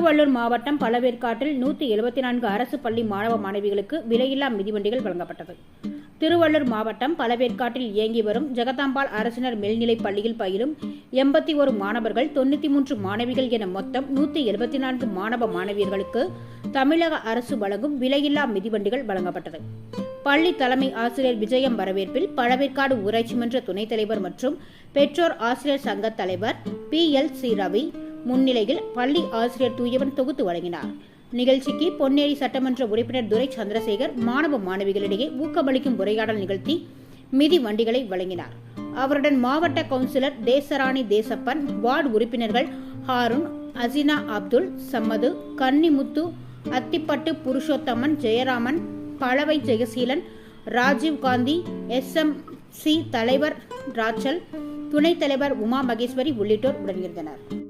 திருவள்ளூர் மாவட்டம் பழவேற்காட்டில் நூற்றி எழுபத்தி நான்கு அரசு பள்ளி மாணவ மாணவிகளுக்கு விலையில்லா மிதிவண்டிகள் வழங்கப்பட்டது. திருவள்ளூர் மாவட்டம் பழவேற்காட்டில் இயங்கி வரும் ஜெகதாம்பாள் அரசினர் மேல்நிலைப் பள்ளியில் பயிலும் எண்பத்தி ஒரு மாணவர்கள் தொண்ணூற்றி மூன்று மாணவிகள் என மொத்தம் நூற்றி எழுபத்தி நான்கு மாணவ மாணவியர்களுக்கு தமிழக அரசு வழங்கும் விலையில்லா மிதிவண்டிகள் வழங்கப்பட்டது. பள்ளி தலைமை ஆசிரியர் விஜயம் வரவேற்பில் பழவேற்காடு ஊராட்சி மன்ற துணைத் தலைவர் மற்றும் பெற்றோர் ஆசிரியர் சங்க தலைவர் பி எல் சி ரவி முன்னிலையில் பள்ளி ஆசிரியர் தூயவன் தொகுத்து வழங்கினார். நிகழ்ச்சிக்கு பொன்னேரி சட்டமன்ற உறுப்பினர் துரை சந்திரசேகர் மாணவ மாணவிகளிடையே ஊக்கமளிக்கும் உரையாடல் நிகழ்த்தி மிதி வண்டிகளை வழங்கினார். அவருடன் மாவட்ட கவுன்சிலர் தேசராணி தேசப்பன் வார்டு உறுப்பினர்கள் Haroon Asina Abdul Sammadhu Kannimuthu Athipattu Purushothaman Jayaraman Palavai Jayaseelan Rajiv Gandhi S M C தலைவர் ராச்சல் துணைத் தலைவர் உமா மகேஸ்வரி உள்ளிட்டோர் உடனிருந்தனர்.